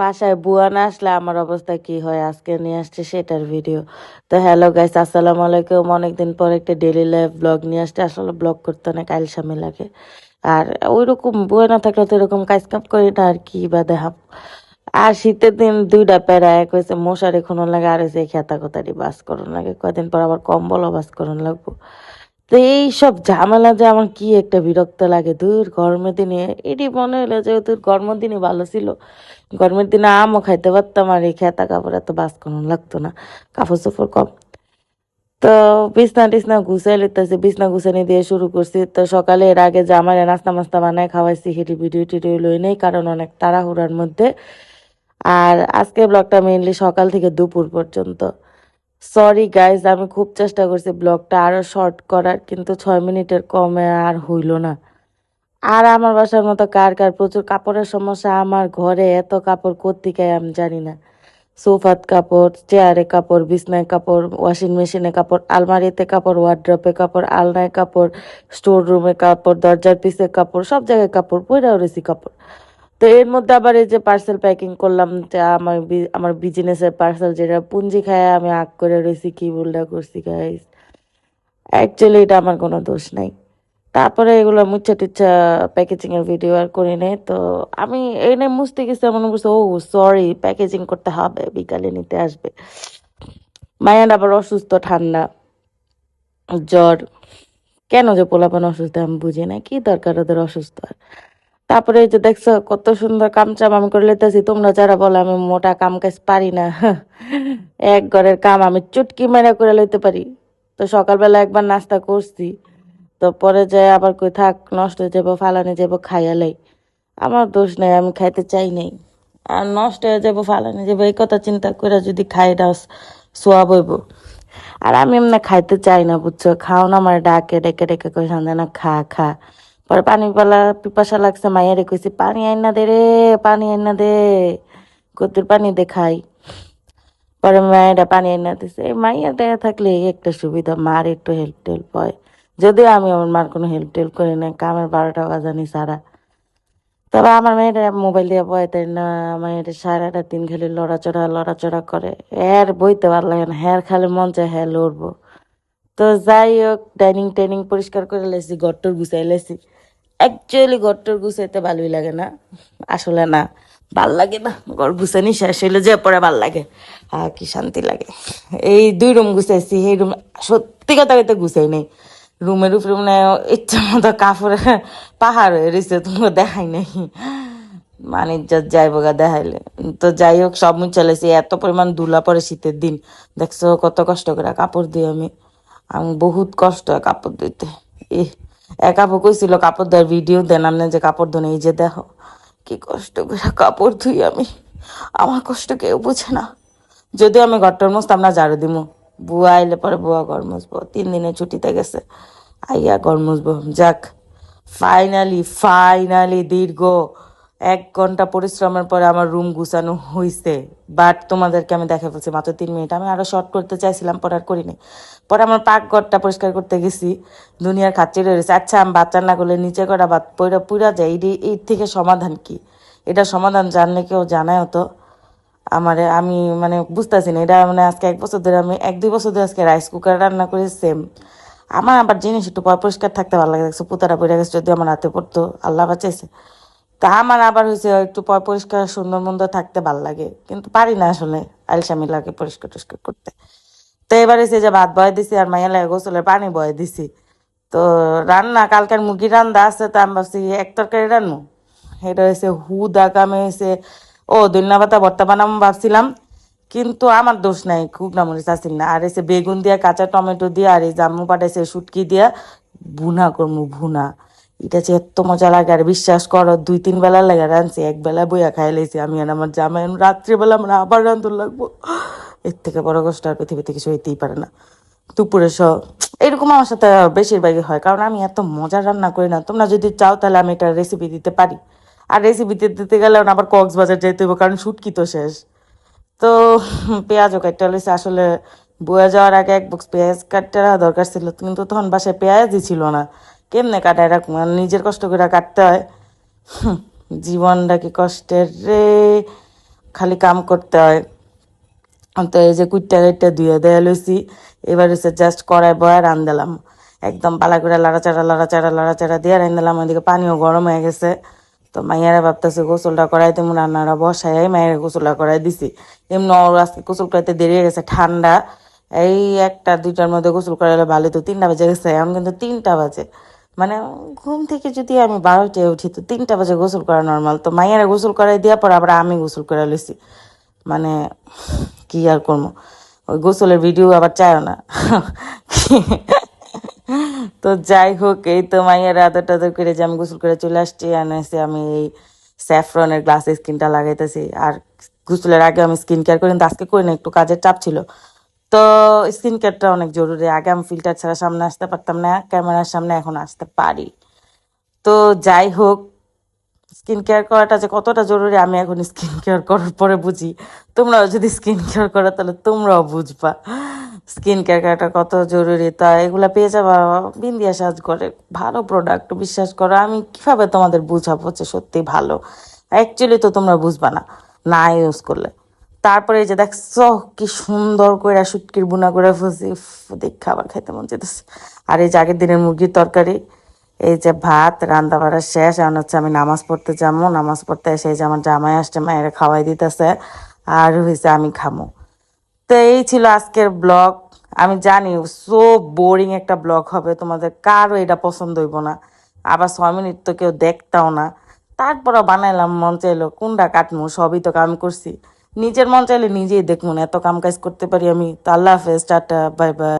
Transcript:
বাসায় বুয়া না আসলে আমার অবস্থা কি হয়? আজকে নিয়ে আসছে সেটার ভিডিও তো হ্যালো গাইস আসসালামু আলাইকুম। অনেকদিন পর একটা ডেলি লাইফ ব্লগ নিয়ে আসছে। আসলে ব্লগ করতে অনেক আলসামি লাগে। আর ওইরকম বুয়া না থাকলে তো এরকম কাজ কাম করি না, আর কি বা দেখাম আর শীতের দিন দুইটা প্যারা, এক হয়েছে মশারি খুনন লাগে, আর হয়েছে খেতা খোতারি বাস করন লাগে। কয়দিন পর আবার কম্বলও বাস করন লাগবো। তো এই সব ঝামেলা যে আমার কি একটা বিরক্ত লাগে। দূর গরমের দিনে এটি মনে হলো যে তোর গরমের দিনে ভালো ছিল। গরমের দিনে আমও খাইতে পারতাম আর এই খেতা কাপড় এত বাস কোনো লাগতো না। কাপড় চোপড় কম। তো বিছনা টিছনা গুছাই লিতেছি বিছনা গুছানি দিয়ে শুরু করছি। তো সকালে এর আগে যে আমার নাস্তা মাস্তা বানায় খাওয়াইছি হেঁটে ভিডিও টিডিও লই নেই, কারণ অনেক তাড়াহুড়ার মধ্যে। আর আজকে ব্লগটা মেইনলি সকাল থেকে দুপুর পর্যন্ত। সরি গাইজ আমি খুব চেষ্টা করছি ব্লগটা আরও শর্ট করার, কিন্তু ছয় মিনিটের কমে আর হইল না। আর আমার বাসার মতো কার কার প্রচুর কাপড়ের সমস্যা, আমার ঘরে এত কাপড় কোথেকে আমি জানি না। সোফাত কাপড়, চেয়ারে কাপড়, বিছনায় কাপড় ওয়াশিং মেশিনে কাপড়, আলমারিতে কাপড় ওয়ার্ড্রপে কাপড়, আলনায় কাপড় স্টোর রুমে কাপড়, দরজার পিছে কাপড়, সব জায়গায় কাপড় পইরাও রয়েছি কাপড়। তো এর মধ্যে আবার এই যে পার্সেল প্যাকিং করলাম আমার আমার বিজনেসের পার্সেল যেটা পুঞ্জি খায় আমি আগ করে রয়েছি কি ভুলটা করছি গাইস অ্যাকচুয়ালি এটা আমার কোনো দোষ নাই। তারপরে এগুলো মুচ্ছা টুচ্ছা প্যাকেজিং এর ভিডিও আর করি নাই, তো আমি এনে মুছতে গেছি মনে করছি ও সরি প্যাকেজিং করতে হবে, বিকালে নিতে আসবে। মায়ের আবার অসুস্থ ঠান্ডা, জ্বর। কেন যে পোলাপান অসুস্থ আমি বুঝি না, কি দরকার ওদের অসুস্থ আর? তারপরে এই যে দেখছ, কত সুন্দর কামচাম আমি করে লেতেছি তোমরা যারা বলো আমি মোটা কাম কাজ পারি না। এক ঘরের কাম আমি চুটকি মেরে করে লইতে পারি। তো সকালবেলা একবার নাস্তা করছি, তো পরে যায় আবার কই থাক, নষ্ট হয়ে যাব, ফালানি যাব, খাইয়া লাই। আমার দোষ নাই, আমি খাইতে চাই নাই। আর নষ্ট হয়ে যাব, ফালানি যাব, এই কথা চিন্তা করে যদি খাই এটা সোয়া বইব আর আমি এমনি খাইতে চাই না, বুঝছ? খাও না, আমার ডাকে, ডেকে ডেকে কই সন্ধ্যা না খা খা। পরে পানি পালা পিপাসা লাগছে মায়ের কইছি পানি আইনা দে রে পানি আইনা দে কতির পানি দে খাই পরে মায়েরা পানি আইনা দিছে এই মাইয়া দেয়া থাকলে একটা সুবিধা মার একটু হেল্প টেল্প হয় যদিও আমি আমার মার কোনো হেল্প টেল্প করি না কামের বারোটা বাজানি সারা তবে আমার মেয়েরা মোবাইল দিয়ে বয় তাই না আমার মায়ের সারাটা দিন খালি লড়াচড়া লড়াচড়া করে হ্যার বইতে ভালো লাগে না হ্যার খালি মন চায় হ্যাঁ লড়বো তো যাই হোক ডাইনিং টাইনিং পরিষ্কার করে লেছি গট্টর গুছাই লেছি। অ্যাকচুয়ালি গট্টর গুছাইতে ভালোই লাগে না। আসলে না, ভালো লাগে না। ঘর গুছানি শেষ হইলে যে পরে ভালো লাগে। আর কি শান্তি লাগে। এই দুই রুম গুছাইছি, এই রুম সত্যি কথা কইতে গুছাই নেই। রুমের উপরে মানে ইচ্ছা মতো কাপড়ে পাহাড় হয়ে রয়েছে তোমাকে দেখাই নাই। মানে ইজ্জত যাইব গা দেখাইলে। তো যাই হোক, সব মুখ চালাইছি এত পরিমাণ দুলা পরে শীতের দিন। দেখছ কত কষ্ট করে কাপড় দিই আমি। আমি, বহুত কষ্ট কাপড় দিতে এ এক আপু কাপড় ধোয়ার ভিডিও দেন আপনি যে কাপড় ধুন, এই যে দেখো, কি কষ্ট করে কাপড় ধুই আমি। আমার কষ্ট কেউ বুঝে না। যদিও আমি ঘরটার মস্ত আমরা ঝাড়ু দিমু। বুয়া আইলে পরে বুয়া ঘর মুসবো তিন দিনে ছুটিতে গেছে। আইয়া ঘর মুসবো যাক ফাইনালি ফাইনালি দীর্ঘ। এক ঘণ্টা পরিশ্রমের পরে আমার রুম গুছানো হইছে। বাট তোমাদেরকে আমি দেখা ফেলছি মাত্র তিন মিনিট আমি আরও শর্ট করতে চাইছিলাম, পরে আর করিনি। পরে আমার পাকঘরটা পরিষ্কার করতে গেছি। দুনিয়ার খাচ্চি রয়েছে আচ্ছা আমি বাচ্চা না করলে নিচে করা বাদ পইরা পুরা যায়? এই এর থেকে সমাধান কি? এটা সমাধান জানলে কেউ জানায় তো আমার, আমি মানে বুঝতেছি না। এটা মানে আজকে এক বছর ধরে আমি, এক দুই বছর ধরে আজকে রাইস কুকার রান্না করি সেম আমার আবার জিনিস একটু পরিষ্কার থাকতে ভালো লাগে। পুতারা পড়ে গেছে যদি আমার হাতে পড়তো। আল্লাহ বাঁচাইছে। তা আমার আবার হয়েছে একটু পরিষ্কার সুন্দর মন্দ থাকতে ভালো লাগে। কিন্তু পারি না আসলে আলসামি লাগে পরিষ্কার টরিষ্কার করতে। তো এবার এসে যে ভাত বয়ে দিছি আর মাইয়া লাগে গোসলের পানি বয়ে দিছি। তো রান্না, কালকের মুরগি রান্না আছে, তো আমি ভাবছি এক তরকারি রান্নু। এটা হয়েছে হুদা কামে হয়েছে, ও দৈন্যা পাতা ভর্তা বানাবো ভাবছিলাম। কিন্তু আমার দোষ নাই, খুব নামরিচ আসিল না। আর এসে বেগুন দিয়া, কাঁচা টমেটো দিয়ে, আর এই জাম্মু পাঠাইছে শুটকি দিয়া, ভুনা করমু, ভুনা। এটা যে এত মজা লাগে, আর বিশ্বাস করো, দুই, তিন বেলা লাগে রাঁধছি, এক বেলা বইয়া খাই লাইছি আমি আর আমার জামাই রাত্রিবেলা আমরা আবার রান্ধুর লাগবো। এর থেকে বড় কষ্ট আর পৃথিবীতে কিছু হইতেই পারে না। দুপুরে স, এরকম আমার সাথে বেশিরভাগই হয়, কারণ আমি এত মজার রান্না করি না। তোমরা যদি চাও তাহলে আমি এটা রেসিপি দিতে পারি। আর রেসিপি দিতে গেলে আবার কক্সবাজার যেতে হবে কারণ শুটকি তো শেষ। তো পেঁয়াজও কাটতে লইছে আসলে বয়ে যাওয়ার আগে এক বক্স পেঁয়াজ কাটতে দরকার ছিল, কিন্তু তখন বাসায় পেঁয়াজই ছিল না। কেমনে কাটায় রাখ মানে নিজের কষ্ট করে কাটতে হয়। জীবনটা কি কষ্টের রে, খালি কাম করতে হয়। তো এই যে কুইটটা ধুয়ে দেয়া লইছি, এবার হচ্ছে জাস্ট কড়াই বয়া রান দিলাম। একদম পালা করে লাড়াচাড়া লাড়াচাড়া লাড়াচাড়া দিয়ে রান দিলাম। ওইদিকে পানিও গরম হয়ে গেছে। তো মাইয়ারা ভাবতেছে, গোসলটা করাই তুমি রান্নাটা বসাই মায়ের গোসলটা করাই দিছি। এমনি ওর আজকে গোসল করাইতে দেরি হয়ে গেছে, ঠান্ডা। এই একটা, দুইটার মধ্যে গোসল করাইলে ভালো তো। তিনটা বাজে গেছে, এখন কিন্তু তিনটা বাজে। মানে ঘুম থেকে যদি আমি বারোটায় উঠি, তো তিনটা বাজে গোসল করা নর্মাল তো মাইয়ারা গোসল করাই দেওয়ার পর আবার আমি গোসল করে লইছি। মানে কি আর করব? ওই গোসলের ভিডিও আবার চায়ও না। তো যাই হোক, এই তো মাইয়ের আদর টাদর করে যে আমি গোসল করে চলে আসছি, আর এনেছি আমি এই স্যাফরনের গ্লাস স্কিনটা লাগাইতেছি। আর গোসলের আগে আমি স্কিন কেয়ার করি আজকে করি না একটু কাজের চাপ ছিল। তো স্কিন কেয়ারটা অনেক জরুরি। আগে আমি ফিল্টার ছাড়া সামনে আসতে পারতাম না, ক্যামেরার সামনে এখন আসতে পারি। তো যাই হোক স্কিন কেয়ার করাটা যে কতটা জরুরি, আমি এখন স্কিন কেয়ার করার পরে বুঝি। তোমরাও যদি স্কিন কেয়ার করো, তাহলে তোমরাও বুঝবা স্কিন কেয়ার করাটা কত জরুরি। তা এগুলো পেয়ে যাবা, বিন্দিয়া সাজ করে, ভালো প্রোডাক্ট বিশ্বাস করো। আমি কীভাবে তোমাদের বুঝাবো যে সত্যি ভালো? অ্যাকচুয়ালি তো তোমরা বুঝবা না না ইউজ করলে। তারপরে যে দেখছ কি সুন্দর করে শুটকির বুনা করে ফুসি দেখ, খাবার খাইতে মন যেতেছে আর এই যে আগের দিনের মুরগির তরকারি, এই যে ভাত, রান্না বাড়া শেষ। এখন হচ্ছে আমি নামাজ পড়তে যাব নামাজ পড়তে এসে এই যে আমার জামাই আসছে, মায়ের খাওয়াই দিতেছে। আর হয়েছে আমি খামো। তো এই ছিল আজকের ব্লগ। আমি জানি সো বোরিং একটা ব্লগ হবে। তোমাদের কারও এটা পছন্দ হইব না। আবার ছয় মিনিট তো কেউ দেখতাও না। তারপরও বানাইলাম, মন চাইলো, কোনটা কাটমু? সবই তো কাম করছি। নিজের মন চাইলে নিজেই দেখুন, এত কাম কাজ করতে পারি আমি। তা আল্লাহ হাফেজ, টাটা বাই বাই